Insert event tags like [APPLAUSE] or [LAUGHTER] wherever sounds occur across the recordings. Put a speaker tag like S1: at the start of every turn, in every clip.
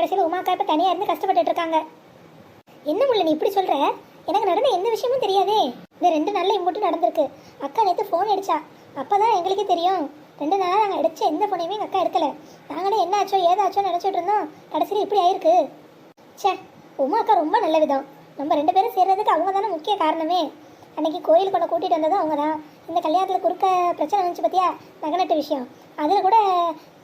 S1: கடைசியில் உமாக்கா இப்போ தனியாக இருந்து கஷ்டப்பட்டுட்டு இருக்காங்க. என்ன முள்ள நீ இப்படி சொல்ற? எனக்கு நடந்த எந்த விஷயமும் தெரியாதே. இந்த ரெண்டு நாளில் இம்புட்டு நடந்திருக்கு. அக்கா நேற்று ஃபோன் அடிச்சா. அப்பதான் எங்களுக்கே தெரியும். ரெண்டு நாளாக நாங்கள் அடித்த எந்த ஃபோனையுமே எங்கள் அக்கா எடுக்கல. நாங்களே என்ன ஆச்சோ ஏதாச்சோ நினச்சிட்டு இருந்தோம். கடைசியில் இப்படி ஆயிருக்கு. ச்சே உமா அக்கா ரொம்ப நல்ல விதம். நம்ம ரெண்டு பேரும் சேர்றதுக்கு அவங்க தானே முக்கிய காரணமே. அன்னைக்கு கோயில் கொண்டு கூட்டிகிட்டு வந்ததும் அவங்க தான் இந்த கல்யாணத்தில் குறுக்க பிரச்சனை வந்துச்சு பார்த்தியா நகநட்டு விஷயம். அதில் கூட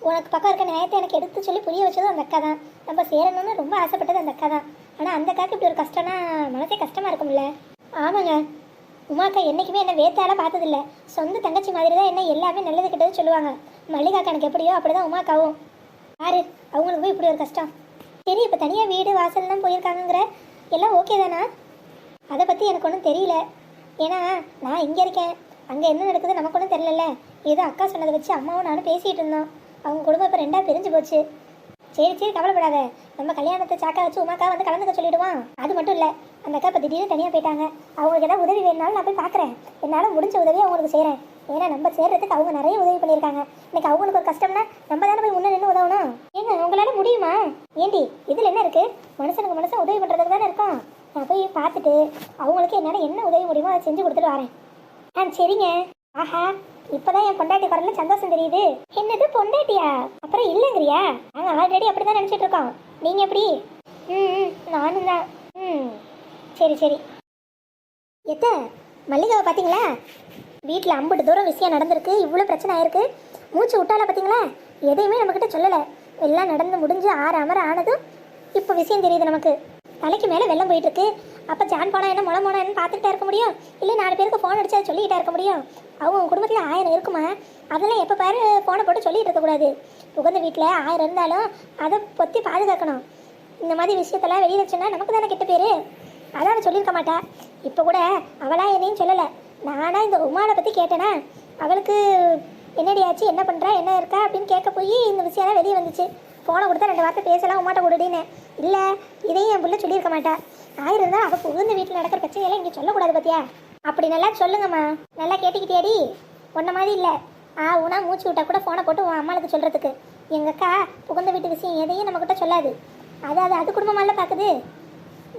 S1: உனக்கு பக்கம் இருக்க நியாயத்தை எனக்கு எடுத்து சொல்லி புரிய வச்சதும் அந்த அக்கா தான். நம்ம சேரணும்னு ரொம்ப ஆசைப்பட்டது அந்த அக்கா தான். ஆனால் அந்த அக்காவுக்கு இப்படி ஒரு கஷ்டம்னா மனசே கஷ்டமாக இருக்கும்ல? ஆமாங்க. உமாக்கா என்றைக்குமே என்ன வேத்தால பார்த்ததில்ல. சொந்த தங்கச்சி மாதிரி தான் என்ன எல்லாமே நல்லது கிட்டது சொல்லுவாங்க. மல்லிகாக்கா எனக்கு எப்படியோ அப்படி தான் உமாக்காவும். யாரு? அவங்களுக்கு போய் இப்படி ஒரு கஷ்டம். சரி இப்போ தனியாக வீடு வாசல்லாம் போயிருக்காங்கங்கிற எல்லாம் ஓகே தானா? அதை பற்றி எனக்கு ஒன்றும் தெரியல. ஏன்னா நான் இங்கே இருக்கேன். அங்கே என்ன நடக்குது நமக்கு ஒன்றும் தெரியல ஏதோ அக்கா சொன்னதை வச்சு அம்மாவும் நானும் பேசிகிட்டு இருந்தோம். அவங்க குடும்பம் இப்போ ரெண்டாக பிரிஞ்சு போச்சு. சரி சரி கவலைப்படாத. நம்ம கல்யாணத்தை சாக்கா வச்சு உமாக்கா வந்து கலந்துக்க சொல்லிடுவான். அது மட்டும் இல்லை அந்த அக்கா இப்போ திடீர்னு தனியாக போயிட்டாங்க. அவங்களுக்கு ஏதாவது உதவி வேணுனாலும் நான் போய் பார்க்குறேன் என்னால் முடிஞ்ச உதவியை அவங்களுக்கு செய்கிறேன் ஏன்னா நம்ம சேர்றதுக்கு அவங்க நிறைய உதவி பண்ணியிருக்காங்க. இன்னைக்கு அவங்களுக்கு ஒரு கஷ்டம்னா நம்ம தானே போய் முன்னே நின்று உதவணும்? ஏங்க உங்களால முடியுமா? ஏண்டி இதில் என்ன இருக்கு? மனுஷனுக்கு மனுஷன் உதவி பண்ணுறதுக்கு தானே இருக்கும். நான் போய் பார்த்துட்டு அவங்களுக்கு என்னால் என்ன உதவி முடியுமோ அதை செஞ்சு கொடுத்துட்டு வரேன். ஆ சரிங்க. ஆஹா. இப்பதான் என் பொண்டாட்டி குரல்ல சந்தோஷம் தெரியுது. என்னது பொண்டாட்டியா? அப்புறம் இல்லங்கிறியா? நாங்க ஆல்ரெடி அப்படிதான் நினைச்சிட்டு இருக்கோம். நீங்க எப்படி? ம் ம், நானும் தான். ம் சரி சரி. எத்த மல்லிகாவை பார்த்தீங்களா வீட்டில் ஐம்பது தூரம் விஷயம் நடந்திருக்கு. இவ்வளோ பிரச்சனை ஆயிருக்கு. மூச்சு விட்டால பார்த்தீங்களா எதையுமே நம்மக்கிட்ட சொல்லலை. எல்லாம் நடந்து முடிஞ்சு ஆறு அமர ஆனதும் இப்போ விஷயம் தெரியுது நமக்கு. தலைக்கு மேலே வெள்ளம் போயிட்டு இருக்கு அப்போ ஜான் போனா என்ன முளை போனா என்ன பார்த்துக்கிட்டே இருக்க முடியும்? இல்லை நாலு பேருக்கு ஃபோன் அடிச்சு அதை சொல்லிக்கிட்டே இருக்க முடியும்? அவங்க குடும்பத்தில் ஆயிரம் இருக்குமா? அதெல்லாம் எப்போ பாரு ஃபோனை போட்டு சொல்லிட்டு இருக்கக்கூடாது உகந்த வீட்டில் ஆயிரம் இருந்தாலும் அதை பொத்தி பாதுகாக்கணும். இந்த மாதிரி விஷயத்தெல்லாம் வெளியே வச்சோன்னா நமக்கு தானே கெட்ட பேர்? அதான் சொல்லியிருக்க மாட்டா. இப்போ கூட அவளா என்னையும் சொல்லலை. நானா இந்த உமாவை பற்றி கேட்டேனா? அவளுக்கு என்னடி ஆச்சு? என்ன பண்ணுறா என்ன இருக்கா? அப்படின்னு கேட்க போய் இந்த விஷயம்லாம் வெளியே வந்துச்சு. ஃபோனை கொடுத்தா ரெண்டு வார்த்தை பேசலாம் உமாட்ட கொடுடின்னு. இல்லை இதையும் என் பிள்ளை சொல்லியிருக்க மாட்டா. ஆயிரம் தான் அவள் புகுந்த வீட்டில் நடக்கிற பிரச்சனையெல்லாம் இங்கே சொல்லக்கூடாது பார்த்தியா அப்படி நல்லா சொல்லுங்கம்மா. நல்லா கேட்டுக்கிட்டியாடி? உன்ன மாதிரி இல்லை. ஆ உனா மூச்சு விட்டா கூட ஃபோனை போட்டு உன் அம்மாளுக்கு சொல்கிறதுக்கு எங்கள் அக்கா புகுந்த வீட்டு விஷயம் எதையும் நம்மக்கிட்ட சொல்லாது. அது அது அது குடும்பமால பார்க்குது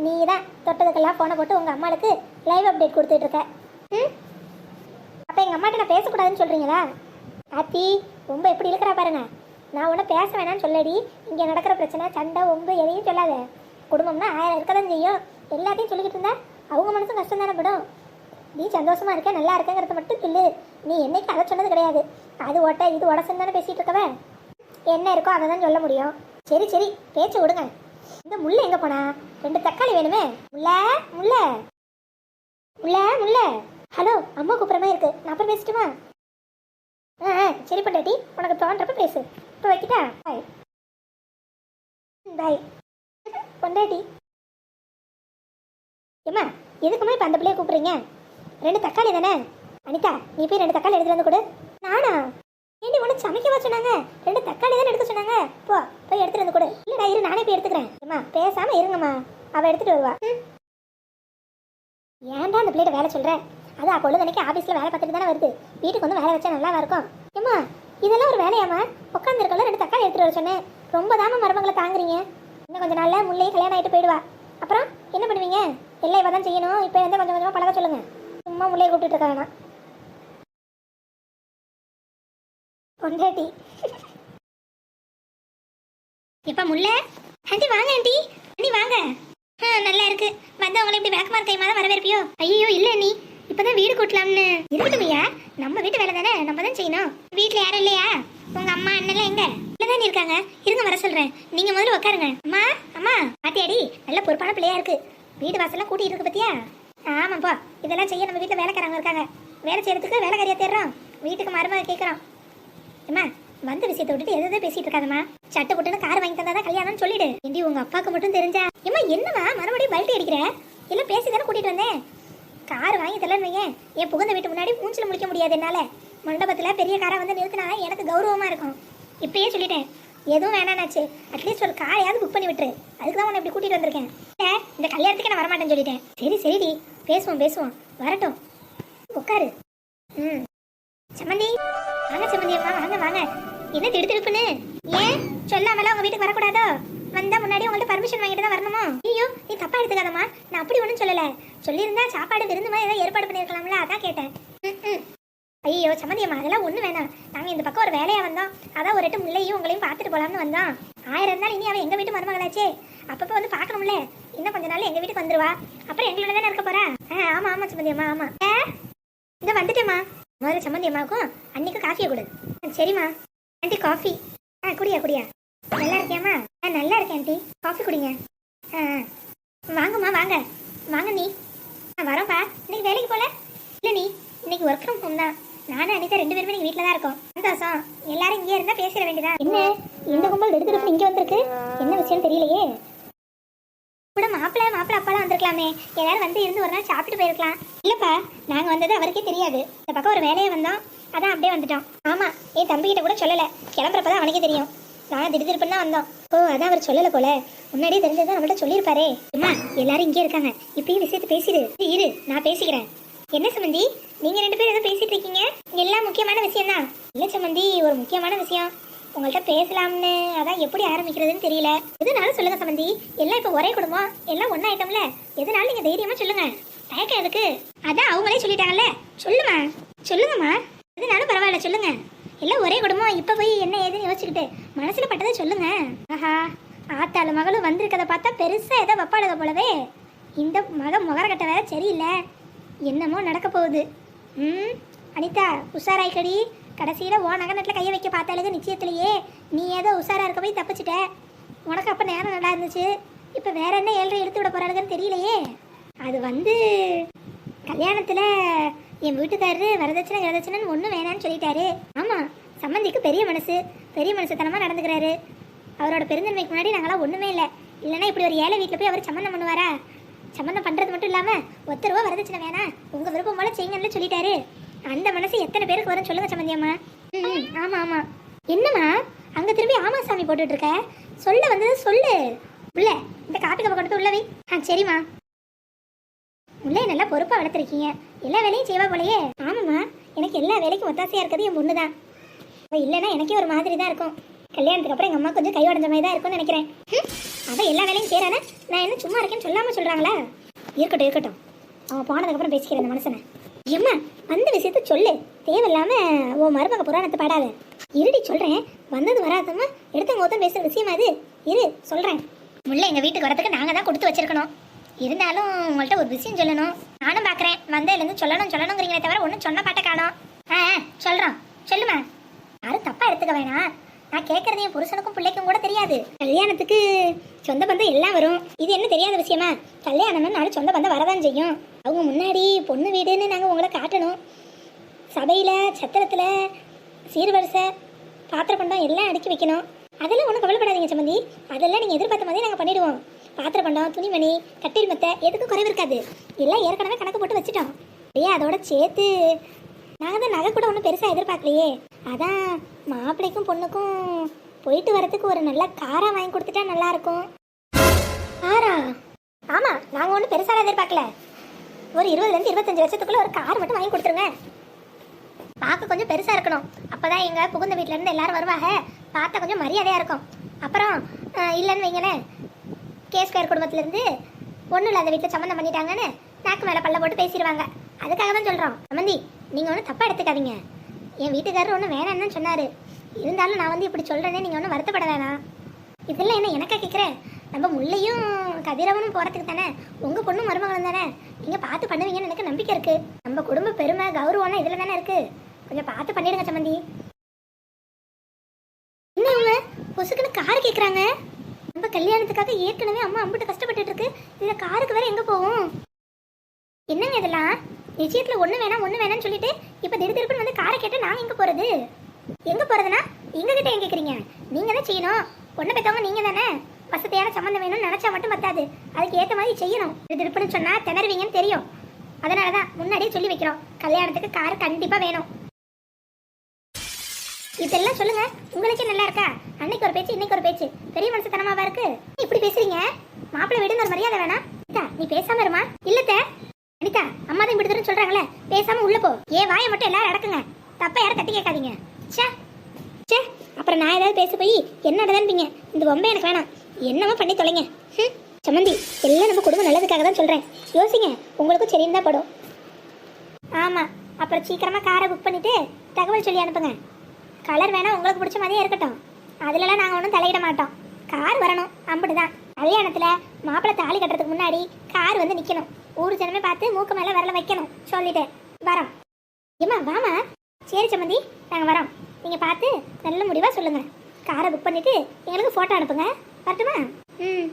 S1: நீ தான் தொட்டதுக்கெல்லாம் ஃபோனை போட்டு உங்கள் அம்மாளுக்கு லைவ் அப்டேட் கொடுத்துட்ருக்க ம்? அப்போ எங்கள் அம்மாட்ட நான் பேசக்கூடாதுன்னு சொல்கிறீங்களா ஆத்தி ரொம்ப எப்படி இருக்கிறா பாருங்க. நான் உன்னை பேச வேணாம்னு சொல்லடி. இங்கே நடக்கிற பிரச்சனை சண்டை ஒம்பு எதையும் சொல்லாத. குடும்பம்னா ஆயிரம் இருக்க தான் செய்யும். எல்லாத்தையும் சொல்லிக்கிட்டு இருந்தா அவங்க மனசும் கஷ்டம் தானே படும். நீ சந்தோஷமா இருக்க நல்லா இருக்கங்கிறத மட்டும் சொல்லு நீ என்னைக்கு அதை சொன்னது கிடையாது. அது ஓட்ட இது உடசன் தானே பேசிட்டு இருக்கவ? என்ன இருக்கோ அதை தான் சொல்ல முடியும். சரி சரி பேச்சு விடுங்க. இந்த முள்ள எங்க போனா? ரெண்டு தக்காளி வேணுமே? முள்ள முள்ள. முள்ள முள்ள. ஹலோ அம்மா கூப்பிட்ற மாதிரி இருக்கு. நான் அப்புறம் பேசிட்டுமா? ஆ ஆ, சரி பொண்டாட்டி உனக்கு தோன்றப்ப பேசு. இப்போ வைக்கிட்டா? பாய் பாய் [LAUGHS] பொண்டாட்டி. ஏம்மா எதுக்குமா இப்போ அந்த பிள்ளைய கூப்பிட்றீங்க? ரெண்டு தக்காளி தானே? அனிதா நீ போய் ரெண்டு தக்காளி எடுத்துட்டு வந்து கொடு. நானா? ஏண்டி உனக்கு சமைக்கவா சொன்னாங்க? ரெண்டு தக்காளி தானே எடுக்க சொன்னாங்க? போ போய் எடுத்துட்டு வந்து கொடு. இல்லடா இரு நானே போய் எடுத்துக்கிறேன். ஏம்மா பேசாமல் இருங்கம்மா. அவள் எடுத்துகிட்டு வருவா. ம். ஏன்டா அந்த பிள்ளைகிட்ட வேலை சொல்கிறேன் அது அப்போ அன்னைக்கு ஆஃபீஸில் வேலை பார்த்துட்டு தானே வருது. வீட்டுக்கு வந்து வேலை வச்சா நல்லா இருக்கும்? ஏம்மா இதெல்லாம் ஒரு வேலையாம்மா. உட்காந்துருக்கல ரெண்டு தக்காளி எடுத்துட்டு வர சொன்னேன். ரொம்ப தாம மருமகளை தாங்குறீங்க. இன்னும் கொஞ்ச நாள்ல முல்லையே கல்யாணம் ஆயிட்டு போயிடுவா. அப்புறம் என்ன பண்ணுவீங்க? எல்லாம் இவ தான் செய்யணும். இப்போ இருந்தால் கொஞ்சம் கொஞ்சமா பழக சொல்லுங்க. சும்மா முல்லையை கூப்பிட்டு இருக்க வேணாம். பொண்டாட்டி. இப்ப முல்லை? ஆண்டி வாங்க ஆண்டி. ஆண்டி வாங்க. ஆ நல்லா இருக்கு. வந்தவங்களை இப்படி வேகமா கைமா தான் வரவேற்பியோ? ஐயோ இல்ல நீ இப்பதான் வீடு கூட்டலாம்னு. இருக்கட்டுமையா நம்ம வீட்டு வேலை தானே. நம்ம தான் செய்யணும் வீட்ல யாரும் இல்லையா உங்க அம்மா அண்ணெல்லாம் எங்க இல்லதான் இருக்காங்க இருங்க வர சொல்றேன் நீங்க முதல்ல உட்காருங்க அம்மா அம்மா பாத்தியாடி நல்ல பொறுப்பான பிள்ளையா இருக்கு வீடு வாசல்லாம் கூட்டிட்டு இருக்கு பத்தியா ஆமாப்பா இதெல்லாம் செய்ய நம்ம வீட்டுல வேலைக்காரங்க இருக்காங்க வேலை செய்யறதுக்கு வேலைக்காரியா தேடுறோம் வீட்டுக்கு மருமக கேட்கறோம் அம்மா வந்த விஷயத்தை விட்டுட்டு எதை எதை பேசிட்டு இருக்காதம்மா சட்டை கார் வாங்கி தந்தாதான் கல்யாணம்னு சொல்லிடு. ஏண்டி உங்க அப்பாவுக்கு மட்டும் தெரிஞ்சா? ஏமா என்னம்மா? மறுபடியும் பல்ட்டி அடிக்கிற? எல்லாம் பேசி தானே கூட்டிட்டு வந்தேன். கார் வாங்கி தரலன்னு வைங்க என் புகுந்த வீட்டு முன்னாடி மூஞ்சில முடிக்க முடியாது என்னால. மண்டபத்தில் பெரிய காரை வந்து நிறுத்தினா எனக்கு கௌரவமா இருக்கும். இப்பயே சொல்லிட்டேன். எதுவும் வேணானாச்சு அட்லீஸ்ட் ஒரு காரையாவது புக் பண்ணி விட்டுரு. அதுக்கு தான் உன்னை இப்படி கூட்டிட்டு வந்திருக்கேன். இந்த கல்யாணத்துக்கு நான் வரமாட்டேன்னு சொல்லிட்டேன். சரி சரிடி. பேசுவோம் பேசுவோம். வரட்டும். உட்காரு. ம். சம்மந்தி வாங்க சம்மந்தி அம்மா வாங்க வாங்க. என்ன திடுத்திடுப்புன்னு ஏன்? சொல்லாமல உங்க வீட்டுக்கு வரக்கூடாதோ? வந்தா முன்னாடி உங்கள்ட்ட பர்மிஷன் வாங்கிட்டு தான் வரணுமோ? ஐயோ நீ தப்பா எடுத்துக்காதம்மா. நான் அப்படி ஒன்றும் சொல்லல. சொல்லியிருந்தா சாப்பாடு விருந்து மாதிரி ஏதாவது ஏற்பாடு பண்ணியிருக்கலாம்ல அதான் கேட்டேன். ம், ம். ஐயோ சம்மந்தியம்மா அதெல்லாம் ஒண்ணு வேணாம். நாங்க இந்த பக்கம் ஒரு வேலையா வந்தோம். அதான் ஒரு எட்டு முள்ளையும் உங்களையும் பார்த்துட்டு போலாம்னு வந்தோம். ஆயிரம் நாள் இனி அவன் எங்க வீட்டு மருமகளாச்சே? அப்பப்போ வந்து பார்க்கணும்ல. இன்னும் கொஞ்ச நாள் எங்க வீட்டுக்கு வந்துருவா. அப்புறம் எங்களோட தானே இருக்க போறா? ஆ, ஆமா ஆமா சம்மந்தியம்மா ஆமா. ஏ? இந்த வந்துட்டேம்மா. முதல்ல சம்மந்தியம்மாவுக்கும் அன்னைக்கு காஃபியை கொடு. ஆ, சரிம்மா. Aunty coffee. ஆ குடியா குடியா. நல்லா இருக்கியாமா ஆ நல்லா இருக்கேன் ஆண்டி. காஃபி குடிங்க. ஆ வாங்கம்மா வாங்க. வாங்க நீ. ஆ வரோம்ப்பா. இன்னைக்கு வேலைக்கு போகல இல்லை நீ. இன்னைக்கு ஒர்க் ஃப்ரம் ஹோம் தான். நானும் அனிதா ரெண்டு பேருமே வீட்டில் தான் இருக்கோம். சந்தோஷம். எல்லாரும் இங்கே இருந்தால் பேசிட வேண்டியதா? என்ன? இந்த கும்பல் எடுத்துட்டு இங்கே வந்திருக்கு? என்ன விஷயம் தெரியலையே. கூட மாப்பிள்ளை மாப்பிள்ளை அப்பாலாம் வந்திருக்கலாமே. எல்லாரும் வந்து இருந்து ஒரு நாள் சாப்பிட்டு போயிருக்கலாம். இல்லைப்பா நாங்கள் வந்தது அவருக்கே தெரியாது. இந்த பக்கம் ஒரு வேலையை வந்தோம். அதான் அப்படியே வந்துட்டோம். ஆமாம் என் தம்பிக்கிட்ட கூட கூட கிளம்புறப்ப கிளம்புறப்பதான் அவனுக்கே தெரியும். நான் திடீர் திருப்பெல்லாம் வந்தோம். ஓ அதான் அவர் சொல்லல போல. முன்னாடியே தெரிஞ்சது நம்மள்ட்ட சொல்லியிருப்பாரே. அம்மா எல்லாரும் இங்கே இருக்காங்க. இப்பயும் விஷயத்தை பேசிடு. இரு, நான் பேசிக்கிறேன். என்ன சம்மந்தி நீங்க ரெண்டு பேரும் ஏதோ பேசிட்டு இருக்கீங்க? எல்லாம் முக்கியமான விஷயம் தான் இல்ல சம்மந்தி ஒரு முக்கியமான விஷயம். உங்கள்கிட்ட பேசலாம்னு அதான் எப்படி ஆரம்பிக்கிறதுன்னு தெரியல. எதுனாலும் சொல்லுங்க சம்மந்தி எல்லாம் இப்போ ஒரே குடும்பம். எல்லாம் ஒன்றா ஐட்டம்ல எதுனாலும் நீங்க தைரியமா சொல்லுங்க. தயக்கம் எதுக்கு? அதான் அவங்களே சொல்லிட்டாங்கல்ல. சொல்லுமா? சொல்லுங்கம்மா. எதுனாலும் பரவாயில்ல சொல்லுங்க. எல்லாம் ஒரே குடும்பம். இப்போ போய் என்ன ஏதுன்னு யோசிச்சுக்கிட்டு மனசில் பட்டதை சொல்லுங்க. ஆஹா ஆத்தாள் மகளும் வந்திருக்கதை பார்த்தா பெருசாக ஏதோ வப்பாடுத போலவே. இந்த மக முகரக்கட்டை வேற சரியில்லை. என்னமோ நடக்க போகுது. ம் அனிதா உஷாராய்க்கடி. கடைசியில் ஓ நகனத்தில் கையை வைக்க பார்த்தாலே நிச்சயத்திலேயே நீ ஏதோ உஷாராக இருக்க போய் தப்பிச்சிட்ட. உனக்கு அப்போ நேரம் நல்லா இருந்துச்சு. இப்போ வேற என்ன ஏழரை எடுத்து விட போகிறாளுங்கன்னு தெரியலையே. அது வந்து கல்யாணத்தில் என் வீட்டுக்காரரு வரதட்சணை வரதட்சணைன்னு ஒன்றும் வேணான்னு சொல்லிட்டாரு. ஆமாம் சம்மந்திக்கு பெரிய மனசு பெரிய மனசுத்தனமாக நடந்துக்கிறாரு. அவரோட பெருந்தன்மைக்கு முன்னாடி நாங்களாம் ஒன்றுமே இல்லை. இல்லைன்னா இப்படி ஒரு ஏழை வீட்டில் போய் அவர் சம்மந்தம் பண்ணுவாரா? சம்மந்தம் பண்ணுறது மட்டும் இல்லாமல் ஒத்த ரூபா வரதட்சணை வேணாம் உங்கள் விருப்பம் போல செய்யுங்கன்னு சொல்லிட்டாரு. அந்த மனசு எத்தனை பேருக்கு வரும் சொல்லுங்க சம்மந்தி அம்மா. ம் ஆமாம் ஆமாம் என்னம்மா அங்கே திரும்பி ஆமா சாமி போட்டுட்டு இருக்க? சொல்ல வந்தது சொல்லு. உள்ள இந்த காட்டுக்கு பக்கத்து கொண்டு வை. ஆ சரிம்மா. உள்ளே நல்லா பொறுப்பாக வளர்த்துருக்கீங்க. எல்லா வேலையும் செய்வா போலயே. ஆமாம்மா எனக்கு எல்லா வேலைக்கும் ஒத்தாசையாக இருக்கிறது என் பொண்ணு தான் அவள் இல்லைன்னா எனக்கே ஒரு மாதிரி தான் இருக்கும். கல்யாணத்துக்கு அப்புறம் எங்கள் அம்மா கொஞ்சம் கை உடஞ்ச மாதிரி தான் இருக்கும்னு நினைக்கிறேன். ஹம், அவள் எல்லா வேலையும் செய்கிறானே நான் என்ன சும்மா இருக்கேன்னு சொல்லாமல் சொல்கிறாங்களா இருக்கட்டும் இருக்கட்டும். அவன் போனதுக்கப்புறம் பேசிக்கிறேன் அந்த மனுஷனை. எம்மா அந்த விஷயத்த சொல்லு. தேவையில்லாமல் உன் மருமக புராணத்தை பாடாத. இருடி சொல்கிறேன் வந்தது வராதம்மா. எடுத்தவங்க ஒருத்தன் பேசுகிற விஷயமா அது? இரு சொல்கிறேன் முல்லை எங்கள் வீட்டுக்கு வரதுக்கு நாங்கள் தான் கொடுத்து வச்சிருக்கணும். இருந்தாலும் உங்கள்கிட்ட ஒரு விஷயம் சொல்லணும். நானும் பார்க்குறேன் வந்ததுலேருந்து சொல்லணும் சொல்லணுங்கிறீங்களே தவிர ஒன்றும் சொன்ன பாட்ட காணோம். ஆ சொல்கிறோம் சொல்லுமா யாரும் தப்பாக எடுத்துக்க வேணாம். நான் கேட்கறது என் புருஷனுக்கும் பிள்ளைக்கும் கூட தெரியாது. கல்யாணத்துக்கு சொந்த பந்தம் எல்லாம் வரும். இது என்ன தெரியாத விஷயமா? கல்யாணம்னு நாலு சொந்த பந்தம் வரதான் செய்யும். அவங்க முன்னாடி பொண்ணு வீடுன்னு நாங்கள் உங்களை காட்டணும். சபையில் சத்திரத்தில் சீர்வரிசை பாத்திர பண்டம் எல்லாம் அடுக்கி வைக்கணும். அதெல்லாம் ஒன்றும் கவலைப்படாதீங்க சம்மந்தி அதெல்லாம் நீங்கள் எதிர்பார்த்த மாதிரி நாங்கள் பண்ணிவிடுவோம் பாத்திர பண்டம் துணிமணி கட்டில் மத்த எதுக்கும் குறைவு இருக்காது. எல்லாம் ஏற்கனவே கணக்கு போட்டு வச்சுட்டோம். அப்படியே அதோட சேர்த்து நாங்கள் தான் நகை கூட ஒன்றும் பெருசாக எதிர்பார்க்கலையே. அதான் மாப்பிள்ளைக்கும் பொண்ணுக்கும் போயிட்டு வரதுக்கு ஒரு நல்ல காரை வாங்கி கொடுத்துட்டா நல்லா இருக்கும். காரா? ஆமாம் நாங்கள் ஒன்றும் பெருசாக எதிர்பார்க்கல. ஒரு இருபதுலேருந்து இருபத்தஞ்சு வருஷத்துக்குள்ளே ஒரு கார் மட்டும் வாங்கி கொடுத்துருங்க. பார்க்க கொஞ்சம் பெருசாக இருக்கணும். அப்போ தான் எங்கள் புகுந்த வீட்டிலேருந்து எல்லாரும் வருவாங்க. பார்த்தா கொஞ்சம் மரியாதையாக இருக்கும். அப்புறம் இல்லைன்னு வைங்களேன். கேஸ்கர் குடும்பத்திலேருந்து ஒன்றும் இல்லாத வீட்டில் சம்மந்தம் பண்ணிட்டாங்கன்னு நாக்கு மேலே பல்ல போட்டு பேசிடுவாங்க. அதுக்காக தான் சொல்கிறோம் சம்மந்தி நீங்கள் ஒன்றும் தப்பாக எடுத்துக்காதீங்க. என் வீட்டுக்காரர் ஒன்றும் வேணான்னு தான் சொன்னார். இருந்தாலும் நான் வந்து இப்படி சொல்கிறேனே நீங்கள் ஒன்றும் வருத்தப்பட வேணாம். இதெல்லாம் என்ன எனக்கா கேட்குறேன் நம்ம முல்லையும் கதிரவனும் போகிறதுக்கு தானே? உங்கள் பொண்ணும் மருமகளும் தானே? நீங்கள் பார்த்து பண்ணுவீங்கன்னு எனக்கு நம்பிக்கை இருக்குது நம்ம குடும்ப பெருமை கௌரவம்லாம் இதில் தானே இருக்குது கொஞ்சம் பார்த்து பண்ணிடுங்க சம்மந்தி என்ன இவங்க? பொசுக்குன்னு கார் கேட்குறாங்க நம்ம கல்யாணத்துக்காக ஏற்கனவே அம்மா அம்பிட்டு கஷ்டப்பட்டுட்டு இருக்கு. இதுல காருக்கு வேற எங்க போகும் என்னங்க இதெல்லாம்? நிச்சயத்துல ஒண்ணு வேணாம் ஒண்ணு வேணாம்னு சொல்லிட்டு இப்ப திடீர் திருப்பி வந்து காரை கேட்டு நான் எங்க போறது? எங்க போறதுன்னா எங்க கிட்ட எங்க கேக்குறீங்க? நீங்க தான் செய்யணும். பொண்ணு பெத்தவங்க நீங்க தானே? வசதியான சம்மந்தம் வேணும்னு நினைச்சா மட்டும் பத்தாது. அதுக்கு ஏத்த மாதிரி செய்யணும். திடீர் திருப்புன்னு சொன்னா திணறுவீங்கன்னு தெரியும். அதனாலதான் முன்னாடியே சொல்லி வைக்கிறோம். கல்யாணத்துக்கு கார் கண்டிப்பா வேணும். இதெல்லாம் சொல்லுங்க. உங்களுக்கே நல்லா இருக்கா? அன்னைக்கு ஒரு பேச்சு இன்னைக்கு ஒரு பேச்சு. பெரிய மனசுத்தனமாவா இருக்கு. இப்படி பேசுறீங்க? மாப்பிள்ளை வீடுன்னு ஒரு மரியாதை வேணாம். அனிதா நீ பேசாம இருமா. இல்லத்த அனிதா அம்மா தான் இப்படி சொல்றாங்களே. பேசாம உள்ள போ. ஏ வாயை மட்டும் எல்லாரும் அடக்குங்க. தப்பா யாரும் தட்டி கேட்காதீங்க. ச்சே. ச்சே. அப்புறம் நான் ஏதாவது பேச போய் என்ன நடந்தீங்க இந்த பொம்பை எனக்கு வேணாம். என்னமோ பண்ணி தொலைங்க. ஹம். சம்மந்தி எல்லாம் நம்ம குடும்பம் நல்லதுக்காக தான் சொல்கிறேன் யோசிங்க. உங்களுக்கும் சரின்னு தான் படும். ஆமாம் அப்புறம் சீக்கிரமாக காரை புக் பண்ணிவிட்டு தகவல் சொல்லி அனுப்புங்க. கலர் வேணால் உங்களுக்கு பிடிச்ச மாதிரியே இருக்கட்டும். அதுலலாம் நாங்கள் ஒன்றும் தலையிட மாட்டோம். கார் வரணும். அப்படிதான் கல்யாணத்தில் மாப்பிள்ளை தாலி கட்டுறதுக்கு முன்னாடி கார் வந்து நிற்கணும் ஊர் ஜனமே பார்த்து மூக்கு மேலே வரல வைக்கணும். சொல்லிட்டு வரோம். ஏம்மா வாமா சரி சம்மந்தி நாங்கள் வரோம். நீங்கள் பார்த்து நல்ல முடிவாக சொல்லுங்கள் காரை புக் பண்ணிவிட்டு எங்களுக்கு ஃபோட்டோ அனுப்புங்க. வரட்டுமா? ம்.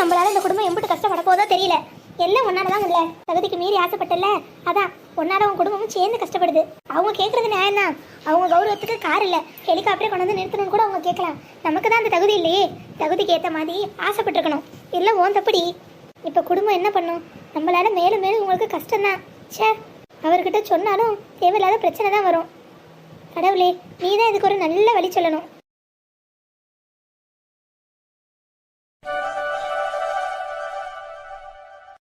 S1: நம்மளால இந்த குடும்பம் எம்பிட்டு கஷ்டப்பட போதோ தெரியல. எல்லாம் உன்னால தான் இல்லை? தகுதிக்கு மீறி ஆசைப்பட்டல அதான் உன்னால உன் குடும்பமும் சேர்ந்து கஷ்டப்படுது. அவங்க கேட்கறது நியாயம் தான் அவங்க கௌரவத்துக்கு கார் இல்லை. ஹெலிகாப்டரே கொண்டு வந்து நிறுத்தணும்னு கூட அவங்க கேட்கலாம். நமக்கு தான் அந்த தகுதி இல்லையே. தகுதிக்கு ஏற்ற மாதிரி ஆசைப்பட்டிருக்கணும். இல்லை ஓன் தப்படி. இப்போ குடும்பம் என்ன பண்ணும்? நம்மளால மேலும் மேலும் உங்களுக்கு கஷ்டம்தான். ச்சே அவர்கிட்ட சொன்னாலும் தேவையில்லாத பிரச்சனை தான் வரும். கடவுளே நீ தான் இதுக்கு ஒரு நல்ல வழி சொல்லணும்.